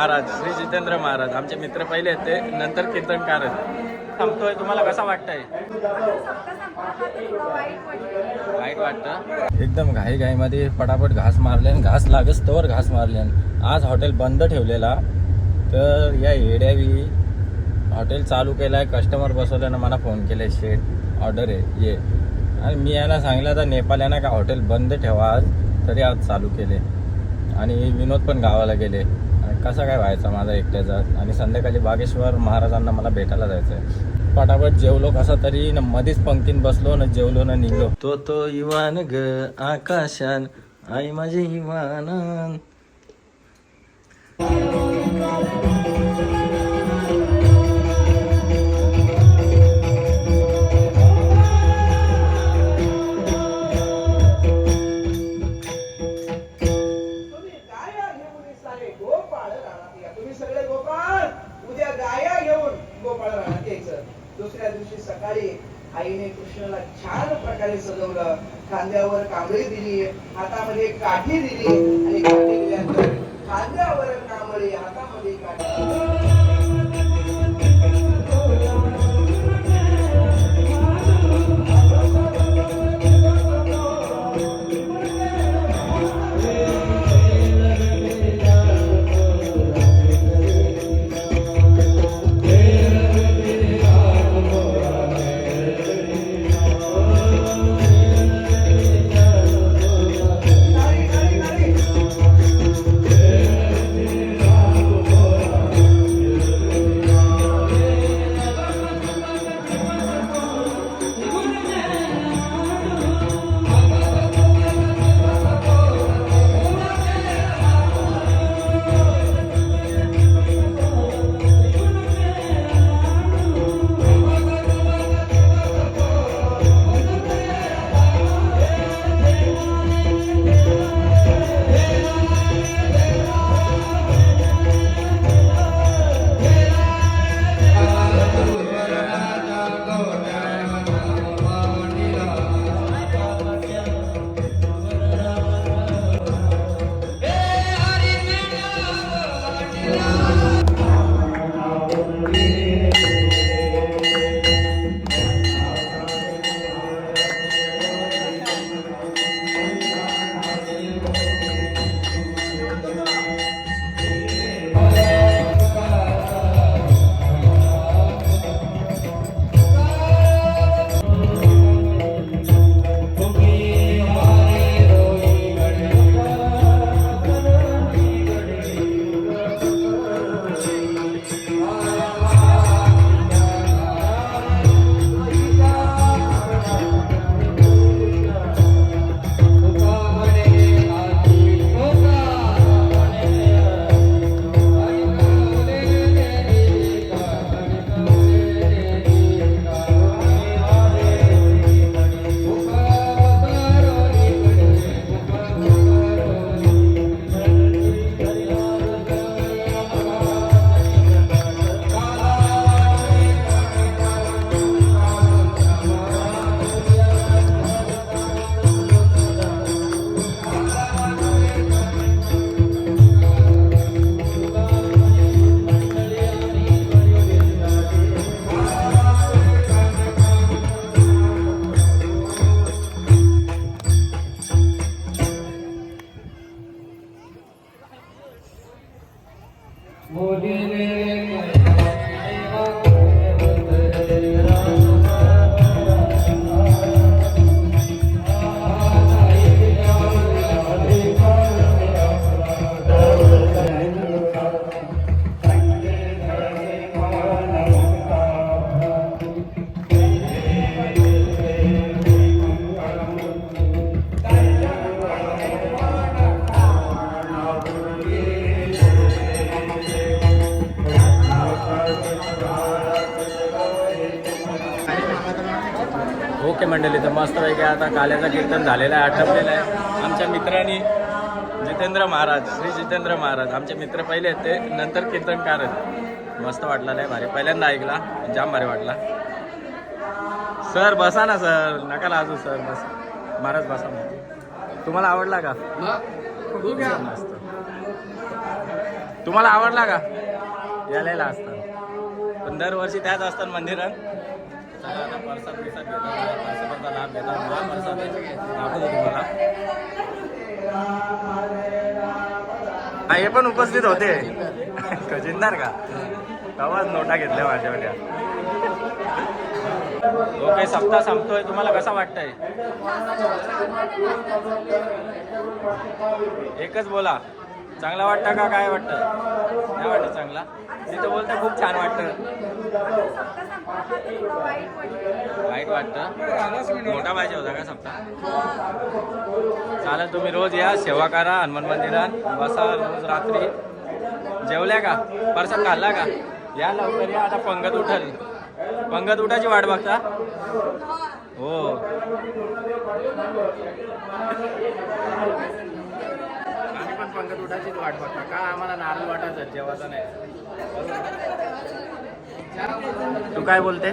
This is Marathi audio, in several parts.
महाराज श्री जितेंद्र महाराज आमचे मित्र पहिले आहेत ते नंतर कीर्तनकार आहेत. थांबतोय तुम्हाला कसा वाटतंय? वाईट वाटतं? एकदम घाई घाईमध्ये पटापट घास मारले आणि घास लागस तोवर घास मारले आज हॉटेल बंद ठेवलेला तर या येड्यावी हॉटेल चालू केलं आहे कस्टमर बसवल्यानं मला फोन केलाय शेट ऑर्डर आहे ये. आणि मी यांना सांगितलं तर नेपाल यांना का हॉटेल बंद ठेवा आज? तरी आज चालू केले. आणि विनोद पण गावाला गेले. कसा काय व्हायचा माझा एकट्याचा? आणि संध्याकाळी बागेश्वर महाराजांना मला भेटायला जायचं आहे पटापट जेवलो कसा तरी मध्येच पंक्तीन बसलो ना जेवलो ना निघलो. तो तो इवान ग आकाशान आई माझे इवान. दुसऱ्या दिवशी सकाळी आईने कृष्णाला छान प्रकारे सजवलं. खांद्यावर कांबळी दिली हातामध्ये काठी दिली आणि काठी दिल्यानंतर खांद्यावर ओके मंडळी तर मस्त पैकी आता काल्याचं कीर्तन झालेलं आहे आटपलेलं आहे. आमच्या मित्रांनी जितेंद्र महाराज श्री जितेंद्र महाराज आमचे मित्र पहिले आहेत ते नंतर कीर्तनकार आहेत. मस्त वाटला नाही भारी. पहिल्यांदा ऐकला जाम भारी वाटला. सर बसा ना सर. नका लाजू सर. बस. महाराज बसा मग. तुम्हाला आवडला का? मस्त. तुम्हाला आवडला का? यायला असतात पण दरवर्षी त्याच असतात मंदिरात चला आता प्रसाद बिसाद घेतो प्रसादाचा लाभ घेता महाप्रसाद आहे. दाखवतो तुम्हाला. हा, पण उपस्थित होते. खजिनदार का? तेव्हाच नोटा घेतल्या माझ्यावाल्या ओके सप्ताह संपतोय तुम्हाला कसं वाटतंय? एकच बोला. चांगला वाटतं का? काय वाटतं? काय वाटतं चांगला? तिथं तर खूप छान वाटतं. वाईट वाटतं. मोठा पाहिजे होता का सप्ताह? चालेल तुम्ही रोज या सेवा करा हनुमान मंदिरात बसा रोज रात्री. जेवल्या का? परसाद खाल्ला का? या लवकर या आता पंगत उठल. पंगत उठायची वाट बघता? हो. आम्ही पण पंगत उठायचीच वाट बघता का? आम्हाला नारळ वाटायचं जेवायचं नाही. तू काय बोलते?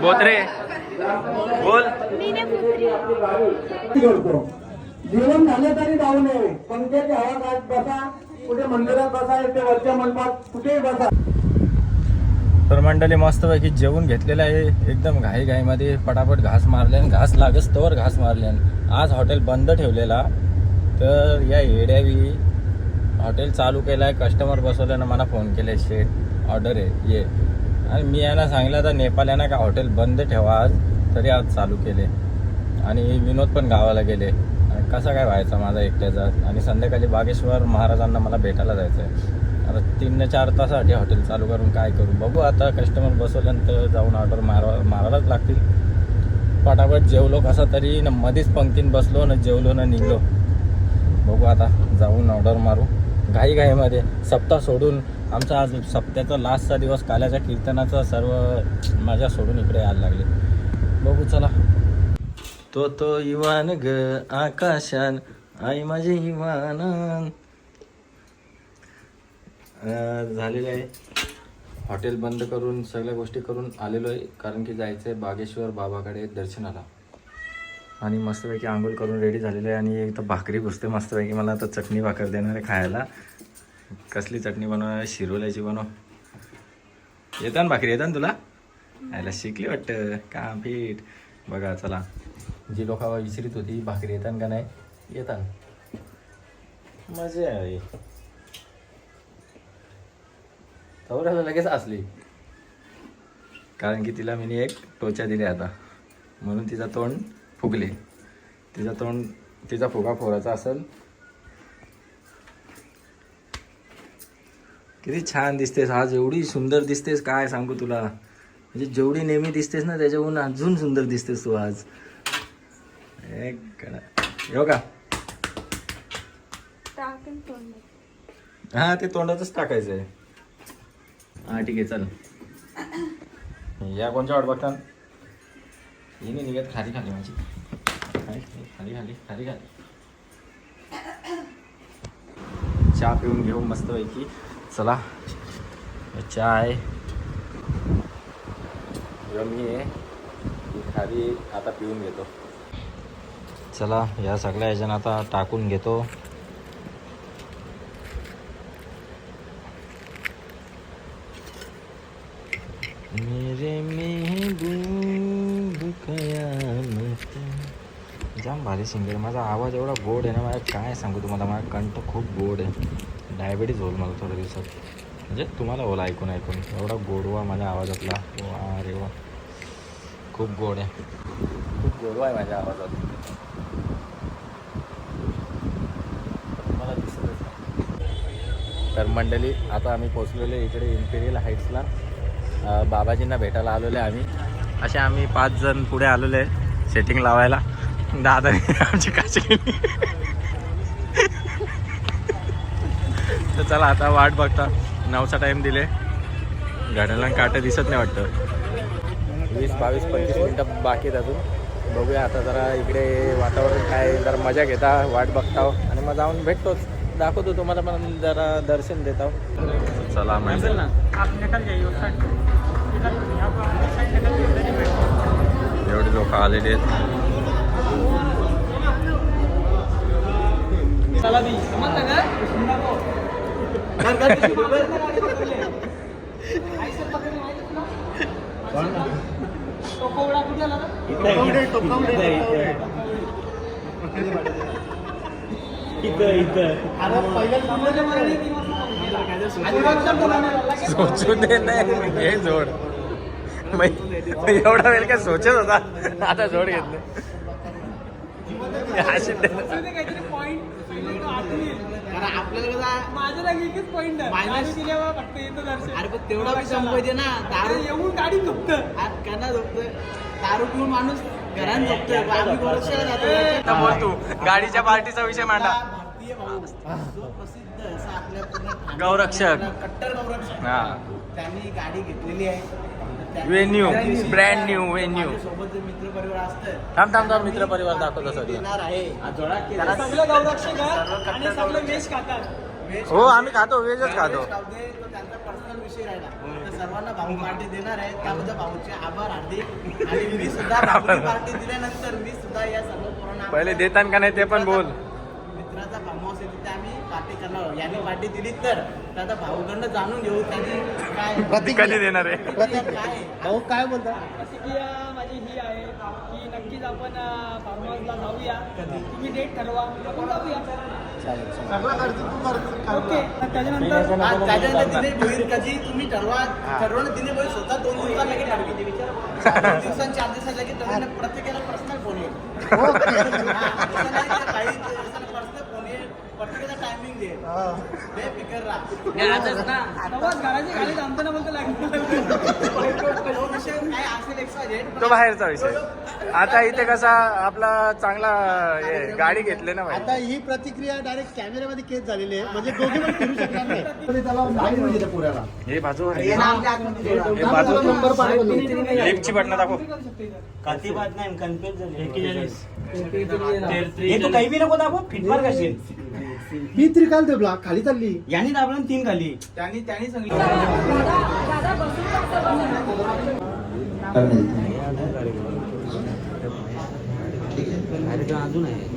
बोत्रे? बोल. जेवण झालं तरी जाऊ नये. पंख्याची हवा खात बसा कुठे मंदिरात बसा ते वरच्या मंडपात कुठेही बसा. तर मंडळी मस्तपैकी जेवून घेतलेलं आहे. एकदम घाई घाईमध्ये पटापट घास मारले आणि घास लागच तोवर घास मारले आज हॉटेल बंद ठेवलेला. तर या येड्यावी हॉटेल चालू केलं आहे कस्टमर बसवल्यानं मला फोन केले शेट ऑर्डर आहे ये. आणि मी यांना सांगितलं तर नेपाल यांना का हॉटेल बंद ठेवा आज तरी आज चालू केले. आणि विनोद पण गावाला गेले. आणि कसा काय व्हायचा माझा एकट्याचा? आणि संध्याकाळी बागेश्वर महाराजांना मला भेटायला जायचं आहे आता तीन ते चार तासासाठी हॉटेल चालू करून काय करू? बघू आता कस्टमर बसवल्यानंतर जाऊन ऑर्डर मारा मारायलाच लागतील. पटापट जेवलो कसा तरी न मध्येच पंक्तीन बसलो न जेवलो न निघलो. बघू आता जाऊन ऑर्डर मारू. घाई घाईमध्ये सप्ताह सोडून आमचा आज सप्त्याचा लास्टचा दिवस काल्याच्या कीर्तनाचा सर्व माझ्या सोडून इकडे यायला लागले. बघू चला. तो तो इवान ग आकाशान आई माझे इवान. झालेलं आहे. हॉटेल बंद करून सगळ्या गोष्टी करून आलेलो आहे कारण की जायचं आहे बागेश्वर बाबाकडे दर्शनाला. आणि मस्तपैकी आंघोळ करून रेडी झालेलं आहे. आणि एक तर भाकरी घुसते मस्तपैकी. मला आता चटणी भाकर देणार आहे खायला. कसली चटणी बनव शिरोल्याची बनव. येतं ना भाकरी? येतं ना तुला? यायला शिकली वाटतं. का पीठ बघा चला. जी लोक विचारित होती भाकरी येतात का नाही? येतात. मजा आहे. चौऱ्याला लगेच असली कारण की तिला मी एक टोचा दिली आता. म्हणून तिचा तोंड फुगले. तिचा तोंड तिचा फुगा फोराचा असेल. किती छान दिसतेस आज एवढी सुंदर दिसतेस काय सांगू तुला. म्हणजे जेवढी नेहमी दिसतेस ना त्याच्याहून अजून सुंदर दिसतेस तू आज. एक येऊ का? हा ते तोंडातच टाकायचं आहे हा ठीक आहे चल. या कोणच्या वाट बघता येणे निघत खाली खाली माझी खाली खाली खाली खाली खाली चहा पिऊन घेऊ मस्तपैकी चला चाय चहा आहे रमी आहे खाली आता पिऊन घेतो चला या सगळ्या ह्याच्यानं आता टाकून घेतो मेरे मेहबूब जाम भारी सिंगर माझा आवाज एवढा गोड आहे ना मला काय सांगू तुम्हाला? माझा कंठ खूप गोड आहे. डायबिटीज होईल मला थोड्या दिवसात. म्हणजे तुम्हाला होईल ऐकून ऐकून. एवढा गोडवा माझ्या आवाजातला वा रे वा. खूप गोड आहे. खूप गोडवा आहे माझ्या आवाजात. तुम्हाला दिसतच तर मंडळी आता आम्ही पोचलेलो इकडे इम्पेरियल हाईट्सला बाबाजींना भेटायला आलेलो आहे आम्ही. असे आम्ही पाच जण पुढे आलेलो आहे सेटिंग लावायला. दादा आमची काची तर चला आता वाट बघता. नऊचा टाईम दिले. गाड्याला काटे दिसत नाही वाटतं. वीस बावीस पंचवीस मिनटं बाकी आहेत अजून. बघूया आता जरा इकडे वातावरण काय जरा मजा घेता वाट बघता. आणि मग जाऊन भेटतोच दाखवतो तुम्हाला पण जरा दर्शन देतो. चला म्हणजे एवढे लोक आलेले सोचू दे नाही हे जोड. एवढा वेळ काय सोचत होता? आता जोड घेतलं. अशी माझ्या जागी एकच दिल्यावर फक्त तेवढा ना. दारू येऊन गाडी झोपतं. दारू पिऊन माणूस घरात तू. गाडीच्या पार्टीचा विषय मांडा. प्रसिद्ध असा आपल्या पूर्ण ठाणे- गौरक्षक. कट्टर गौरक्षक. हा. त्यांनी गाडी घेतलेली आहे. जे मित्र परिवार असतं थांब थांब थांब मित्र परिवार दाखवतो सगळं. हो आम्ही खातो व्हेजच खातो. त्यांचा पर्सनल विषय राहिला. तर सर्वांना भाऊ पार्टी देणार आहे. त्याबद्दल भाऊचे आभार हार्दिक. आणि मी सुद्धा पार्टी दिल्यानंतर मी सुद्धा या सर्व पहिले देताना का नाही ते पण बोल मित्राचा फार्म हाऊस आहे तिथे आम्ही आहोत यांनी पार्टी दिली तर. आता भाऊकडनं जाणून घेऊ त्यांनी काय कधी देणार आहे? प्रतिक्रिया काय आहे? भाऊ काय बोलता? प्रतिक्रिया माझी ही आहे की नक्कीच आपण फार्म हाऊसला जाऊया. तुम्ही डेट ठरवा. आपण जाऊया. ओके. त्याच्यानंतर आज त्याच्यानंतर दिनेश भोईर कधी? तुम्ही ठरवा. ठरवलं दिनेश भोईर स्वतः दोन दिवसात लगेच ठरवी. दोन दिवसांनी चार दिवसात लगेच ठरवलं प्रत्येकाला पर्सनल फोन येईल. हा, असं नाही की काही दिवसाला पर्सनल फोन येईल प्रत्येकाला टायमिंग देईल बेफिकर राहा. नवाज घराची खाली थांबताना बोलतो लागली तो विषय काय असेल एक्सवायझेड तो बाहेरचा विषय. आता इथे कसा आपला चांगला गाडी घेतली ना भाई आता ही प्रतिक्रिया डायरेक्ट कॅमेऱ्यामध्ये केस झालेली आहे. म्हणजे दोघे पण फिरू शकणार नाही. तरी त्याला लाईन म्हणजे त्या पुऱ्याला. हे बाजू. हे बाजू. नंबर लिफ्टची बटणं दाखव. काती बात नाही कन्फ्युज झाले. हे तू काही बी नको दाखव फिटमार कशी ही त्रिकाल ते ब्लॉक खाली चालली. यांनी दाबलं तीन खाली. त्यांनी त्यांनी सांगितलं. अजून आहे.